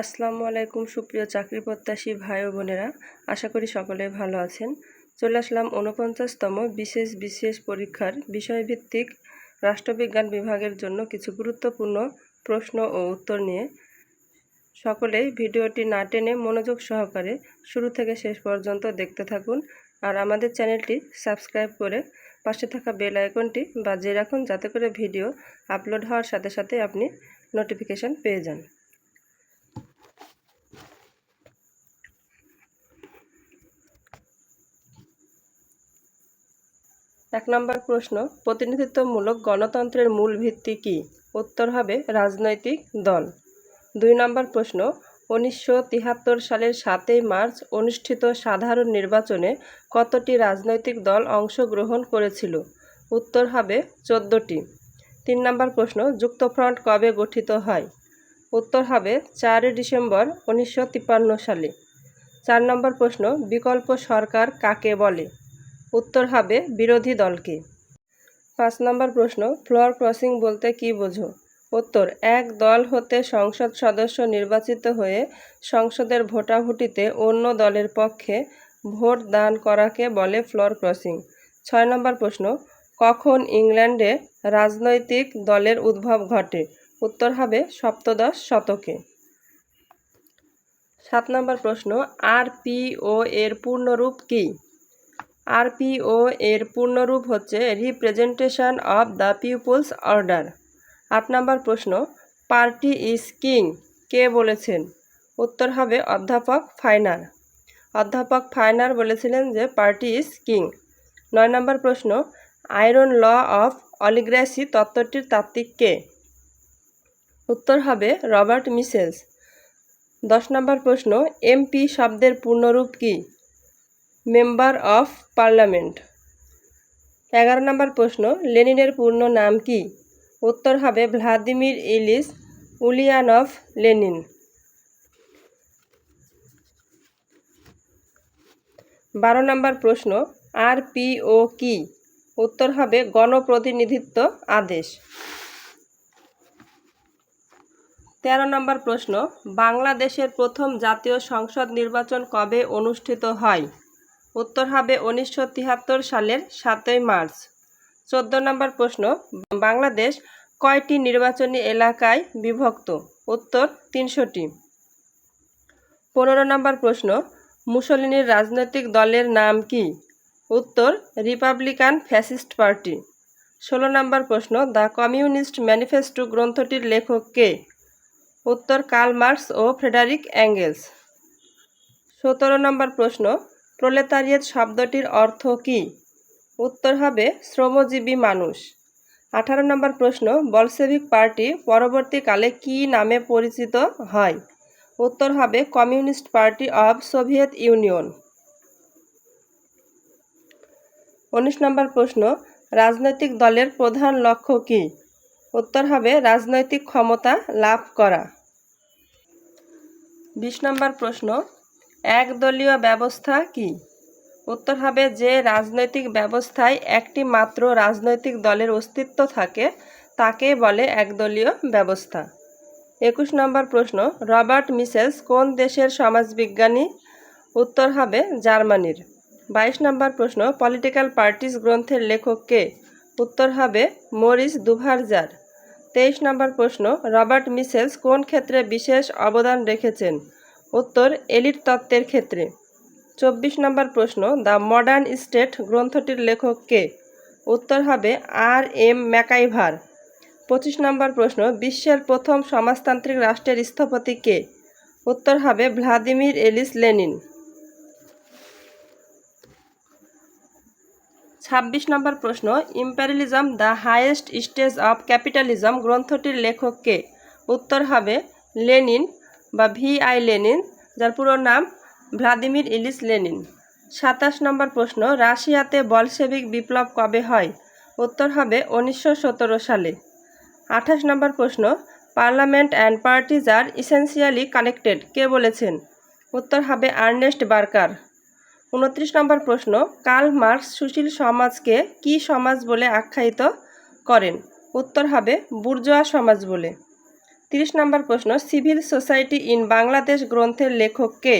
আসসালামু আলাইকুম, সুপ্রিয় চাকরি প্রত্যাশী ভাই ও বোনেরা। আশা করি সকলে ভালো আছেন। চলে আসলাম ঊনপঞ্চাশতম বিশেষ বিশেষ পরীক্ষার বিষয়ভিত্তিক রাষ্ট্রবিজ্ঞান বিভাগের জন্য কিছু গুরুত্বপূর্ণ প্রশ্ন ও উত্তর নিয়ে। সকলেই ভিডিওটি না টেনে মনোযোগ সহকারে শুরু থেকে শেষ পর্যন্ত দেখতে থাকুন আর আমাদের চ্যানেলটি সাবস্ক্রাইব করে পাশে থাকা বেল আইকনটি বাজিয়ে রাখুন যাতে করে ভিডিও আপলোড হওয়ার সাথে সাথে আপনি নোটিফিকেশান পেয়ে যান। এক নম্বর প্রশ্ন, প্রতিনিধিত্বমূলক গণতন্ত্রের মূল ভিত্তি কী? উত্তর হবে, রাজনৈতিক দল। দুই নম্বর প্রশ্ন, উনিশশো সালের সাতই মার্চ অনুষ্ঠিত সাধারণ নির্বাচনে কতটি রাজনৈতিক দল অংশগ্রহণ করেছিল? উত্তর হবে, চোদ্দোটি। তিন নম্বর প্রশ্ন, যুক্তফ্রন্ট কবে গঠিত হয়? উত্তর হবে চারই ডিসেম্বর উনিশশো তিপ্পান্ন সালে। চার নম্বর প্রশ্ন, বিকল্প সরকার কাকে বলে? উত্তর হবে বিরোধী দলকে পাঁচ নম্বর প্রশ্ন, ফ্লোর ক্রসিং বলতে কী বোঝো? উত্তর, এক দল হতে সংসদ সদস্য নির্বাচিত হয়ে সংসদের ভোটাভুটিতে অন্য দলের পক্ষে ভোট দান করাকে বলে ফ্লোর ক্রসিং। ছয় নম্বর প্রশ্ন, কখন ইংল্যান্ডে রাজনৈতিক দলের উদ্ভব ঘটে? উত্তর হবে সপ্তদশ শতকে। সাত নম্বর প্রশ্ন, আর পি ও এর পূর্ণরূপ কী? আরপিও এর পূর্ণরূপ হচ্ছে representation of the people's order আট নম্বর প্রশ্ন পার্টি ইজ কিং কে বলেছেন? উত্তর হবে অধ্যাপক ফাইনার। অধ্যাপক ফাইনার বলেছিলেন যে পার্টি ইজ কিং নয় নম্বর প্রশ্ন আয়রন ল অফ অলিগ্রাসি তত্ত্বটির তাত্ত্বিক কে? উত্তর হবে রবার্ট মিসেলস দশ নম্বর প্রশ্ন এমপি শব্দের পূর্ণরূপ কী? Member of parliament. এগারো নম্বর প্রশ্ন, লেনিনের পূর্ণ নাম কি? উত্তর হবে ভ্লাদিমির ইলিস উলিয়ানভ লেনিন। বারো নম্বর প্রশ্ন আর পি ও কি? উত্তর হবে গণপ্রতিনিধিত্ব আদেশ। তেরো নম্বর প্রশ্ন, বাংলাদেশের প্রথম জাতীয় সংসদ নির্বাচন কবে অনুষ্ঠিত হয়? উত্তর হবে উনিশশো তিয়াত্তর সালের সাতই মার্চ। চোদ্দ নম্বর প্রশ্ন, বাংলাদেশ কয়টি নির্বাচনী এলাকায় বিভক্ত? উত্তর তিনশোটি। পনেরো নম্বর প্রশ্ন, মুসলিনীর রাজনৈতিক দলের নাম কি? উত্তর, রিপাবলিকান ফ্যাসিস্ট পার্টি। ষোলো নম্বর প্রশ্ন, দ্য কমিউনিস্ট ম্যানিফেস্টো গ্রন্থটির লেখক কে? উত্তর, কার্ল মার্কস ও ফ্রেডারিক অ্যাঙ্গেলস। সতেরো নম্বর প্রশ্ন প্রলেতারিয়েত শব্দটির অর্থ কী? উত্তর হবে, শ্রমজীবী মানুষ। আঠারো নম্বর প্রশ্ন বলসেভিক পার্টি পরবর্তীকালে কি নামে পরিচিত হয়? উত্তর হবে, Communist Party of Soviet Union. উনিশ নম্বর প্রশ্ন, রাজনৈতিক দলের প্রধান লক্ষ্য কী? উত্তর হবে, রাজনৈতিক ক্ষমতা লাভ করা। বিশ নম্বর প্রশ্ন একদলীয় ব্যবস্থা কি? উত্তর হবে যে রাজনৈতিক ব্যবস্থায় একটি মাত্র রাজনৈতিক দলের অস্তিত্ব থাকে, তাকে বলে একদলীয় ব্যবস্থা। একুশ নম্বর প্রশ্ন, রবার্ট মিসেলস কোন দেশের সমাজবিজ্ঞানী? উত্তর হবে জার্মানির। বাইশ নম্বর প্রশ্ন, পলিটিক্যাল পার্টিস গ্রন্থের লেখক কে? উত্তর হবে মরিস দুভারজার। তেইশ নম্বর প্রশ্ন, রবার্ট মিসেলস কোন ক্ষেত্রে বিশেষ অবদান রেখেছেন? উত্তর এলিট তত্ত্বের ক্ষেত্রে। চব্বিশ নম্বর প্রশ্ন, দ্য মডার্ন স্টেট গ্রন্থটির লেখক কে? উত্তর হবে আর এম ম্যাকাইভার। পঁচিশ নম্বর প্রশ্ন, বিশ্বের প্রথম সমাজতান্ত্রিক রাষ্ট্রের স্থপতি কে? উত্তর হবে ভ্লাদিমির এলিস লেনিন। ছাব্বিশ নম্বর প্রশ্ন imperialism the highest stage of capitalism গ্রন্থটির লেখক কে? উত্তর হবে লেনিন। বা ভি আই লেনিন, যার পুরো নাম ভ্লাদিমির ইলিস লেনিন। সাতাশ নম্বর প্রশ্ন, রাশিয়াতে বলসেবিক বিপ্লব কবে হয়? উত্তর হবে উনিশশো সতেরো সালে। আঠাশ নম্বর প্রশ্ন, parliament and parties are essentially connected কে বলেছেন? উত্তর হবে আর্নেস্ট বার্কার। উনত্রিশ নম্বর প্রশ্ন, কার্ল মার্কস সুশীল সমাজকে কি সমাজ বলে আখ্যায়িত করেন? উত্তর হবে বুর্জোয়া সমাজ বলে। তিরিশ নম্বর প্রশ্ন, সিভিল সোসাইটি ইন বাংলাদেশ গ্রন্থের লেখক কে?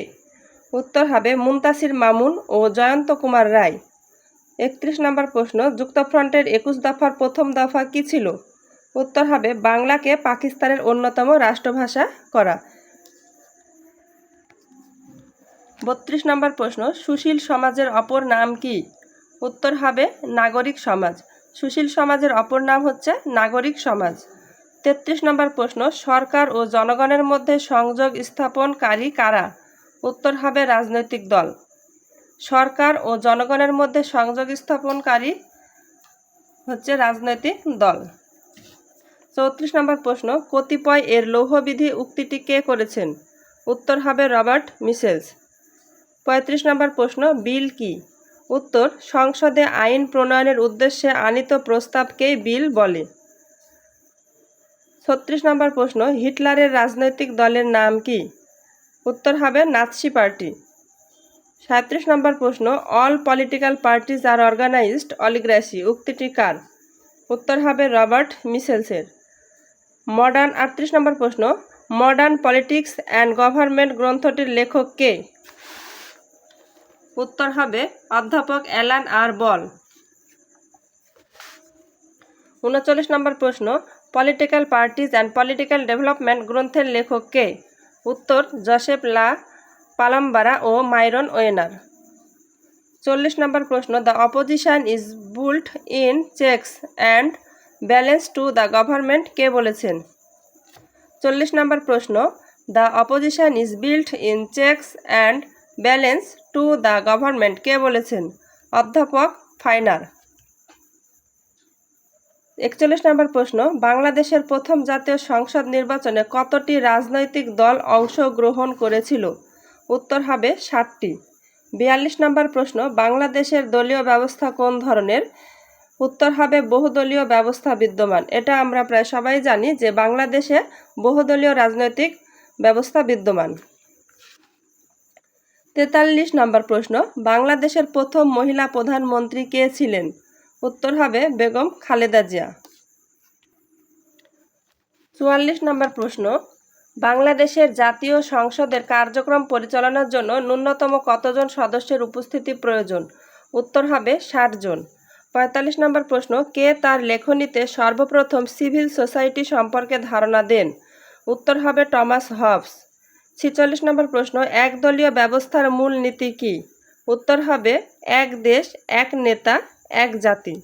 উত্তর হবে মুন্তাসির মামুন ও জয়ন্ত কুমার রায়। একত্রিশ নম্বর প্রশ্ন, যুক্তফ্রন্টের একুশ দফার প্রথম দফা কি ছিল? উত্তর হবে বাংলাকে পাকিস্তানের অন্যতম রাষ্ট্রভাষা করা। বত্রিশ নম্বর প্রশ্ন, সুশীল সমাজের অপর নাম কি? উত্তর হবে নাগরিক সমাজ। সুশীল সমাজের অপর নাম হচ্ছে নাগরিক সমাজ। তেত্রিশ নম্বর প্রশ্ন, সরকার ও জনগণের মধ্যে সংযোগ স্থাপনকারী কারা? উত্তর হবে রাজনৈতিক দল। সরকার ও জনগণের মধ্যে সংযোগ স্থাপনকারী হচ্ছে রাজনৈতিক দল। চৌত্রিশ নম্বর প্রশ্ন, কতিপয় এর লৌহবিধি উক্তিটি কে করেছেন? উত্তর হবে রবার্ট মিসেলস। পঁয়ত্রিশ নম্বর প্রশ্ন, বিল কি? উত্তর, সংসদে আইন প্রণয়নের উদ্দেশ্যে আনিত প্রস্তাবকেই বিল বলে। ছত্রিশ নম্বর প্রশ্ন, হিটলারের রাজনৈতিক দলের নাম কি? উত্তর হবে নাৎসি পার্টি। সাঁত্রিশ নম্বর প্রশ্ন, all political parties are organised oligarchy উক্তিটি কার? উত্তর হবে রবার্ট মিসেলসের মডার্ন, আটত্রিশ নম্বর প্রশ্ন, মডার্ন পলিটিক্স অ্যান্ড গভর্নমেন্ট গ্রন্থটির লেখক কে? উত্তর হবে অধ্যাপক অ্যালান আর বল। উনচল্লিশ নম্বর প্রশ্ন political parties and political development গ্রন্থের লেখক কে? উত্তর জসেফ লা পালাম্বারা ও মাইরন ওয়েনার চল্লিশ নম্বর প্রশ্ন the opposition is built in checks and balance to the government কে বলেছেন? চল্লিশ নম্বর প্রশ্ন the opposition is built in checks and balance to the government কে বলেছেন? অধ্যাপক ফাইনার। একচল্লিশ নম্বর প্রশ্ন, বাংলাদেশের প্রথম জাতীয় সংসদ নির্বাচনে কতটি রাজনৈতিক দল অংশগ্রহণ করেছিল? উত্তর হবে ষাটটি বিয়াল্লিশ নম্বর প্রশ্ন, বাংলাদেশের দলীয় ব্যবস্থা কোন ধরনের? উত্তর হবে বহুদলীয় ব্যবস্থা বিদ্যমান। এটা আমরা প্রায় সবাই জানি যে বাংলাদেশে বহুদলীয় রাজনৈতিক ব্যবস্থা বিদ্যমান। তেতাল্লিশ নম্বর প্রশ্ন, বাংলাদেশের প্রথম মহিলা প্রধানমন্ত্রী কে ছিলেন? উত্তর হবে বেগম খালেদা জিয়া। চুয়াল্লিশ নম্বর প্রশ্ন, বাংলাদেশের জাতীয় সংসদের কার্যক্রম পরিচালনার জন্য ন্যূনতম কতজন সদস্যের উপস্থিতি প্রয়োজন? উত্তর হবে ষাট জন। পঁয়তাল্লিশ নম্বর প্রশ্ন, কে তার লেখনীতে সর্বপ্রথম সিভিল সোসাইটি সম্পর্কে ধারণা দেন? উত্তর হবে টমাস হবস। ছিচল্লিশ নম্বর প্রশ্ন, একদলীয় ব্যবস্থার মূল নীতি কী? উত্তর হবে, এক দেশ, এক নেতা এক জাতি।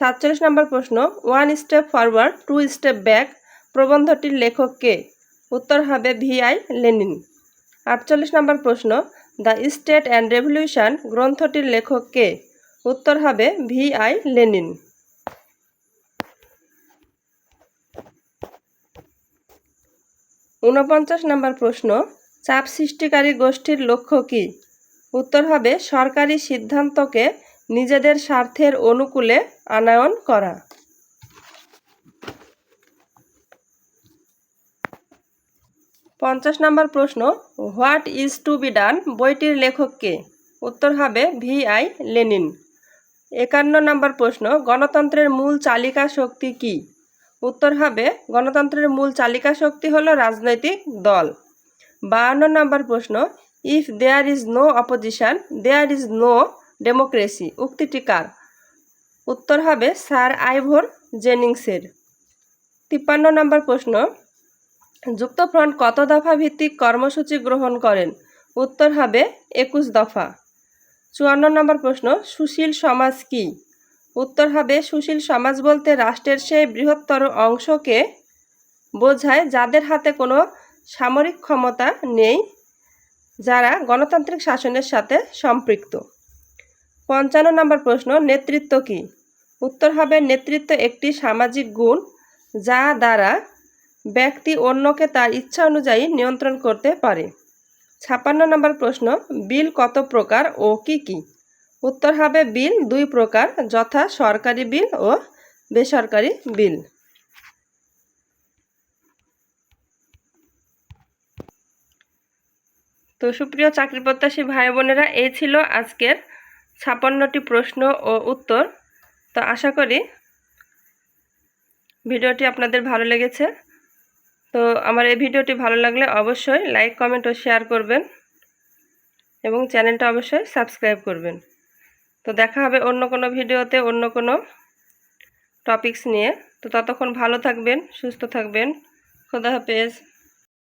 সাতচল্লিশ নম্বর প্রশ্ন one step forward two step back প্রবন্ধটির লেখক কে? উত্তর হবে ভি আই লেনিন। আটচল্লিশ নম্বর প্রশ্ন দ্য স্টেট অ্যান্ড রেভলিউশন গ্রন্থটির লেখক কে? উত্তর হবে ভি আই লেনিন। ঊনপঞ্চাশ নম্বর প্রশ্ন, চাপ সৃষ্টিকারী গোষ্ঠীর লক্ষ্য কী? উত্তর হবে সরকারি সিদ্ধান্তকে নিজেদের স্বার্থের অনুকূলে আনায়ন করা। পঞ্চাশ নম্বর প্রশ্ন, what is to be done? বইটির লেখক কে? উত্তর হবে ভি আই লেনিন। একান্ন নম্বর প্রশ্ন, গণতন্ত্রের মূল চালিকা শক্তি কি? উত্তর হবে, গণতন্ত্রের মূল চালিকা শক্তি হলো রাজনৈতিক দল। বাহান্ন নম্বর প্রশ্ন if there is no opposition there is no democracy উক্তিটি কার? উত্তর হবে স্যার আইভোর জেনিংসের। তিপ্পান্ন নম্বর প্রশ্ন, যুক্তফ্রন্ট কত দফা ভিত্তিক কর্মসূচি গ্রহণ করেন? উত্তর হবে একুশ দফা। চুয়ান্ন নম্বর প্রশ্ন, সুশীল সমাজ কি? উত্তর হবে সুশীল সমাজ বলতে রাষ্ট্রের সেই বৃহত্তর অংশকে বোঝায় যাদের হাতে কোনো সামরিক ক্ষমতা নেই, যারা গণতান্ত্রিক শাসনের সাথে সম্পৃক্ত। পঞ্চান্ন নম্বর প্রশ্ন, নেতৃত্ব কি? উত্তর হবে নেতৃত্ব একটি সামাজিক গুণ যা দ্বারা ব্যক্তি অন্যকে তার ইচ্ছা অনুযায়ী নিয়ন্ত্রণ করতে পারে। ছাপান্ন নম্বর প্রশ্ন, বিল কত প্রকার ও কি কি? উত্তর হবে বিল দুই প্রকার, যথা সরকারি বিল ও বেসরকারি বিল। তো সুপ্রিয় চাকরি প্রত্যাশী ভাই বোনেরা, এই ছিল আজকের ছাপান্নটি প্রশ্ন ও উত্তর। তো আশা করি ভিডিওটি আপনাদের ভালো লেগেছে। তো আমার এই ভিডিওটি ভালো লাগলে অবশ্যই লাইক, কমেন্ট ও শেয়ার করবেন এবং চ্যানেলটা অবশ্যই সাবস্ক্রাইব করবেন। তো দেখা হবে অন্য কোনো ভিডিওতে অন্য কোনো টপিকস নিয়ে। তো ততক্ষণ ভালো থাকবেন, সুস্থ থাকবেন। খোদা হাফেজ।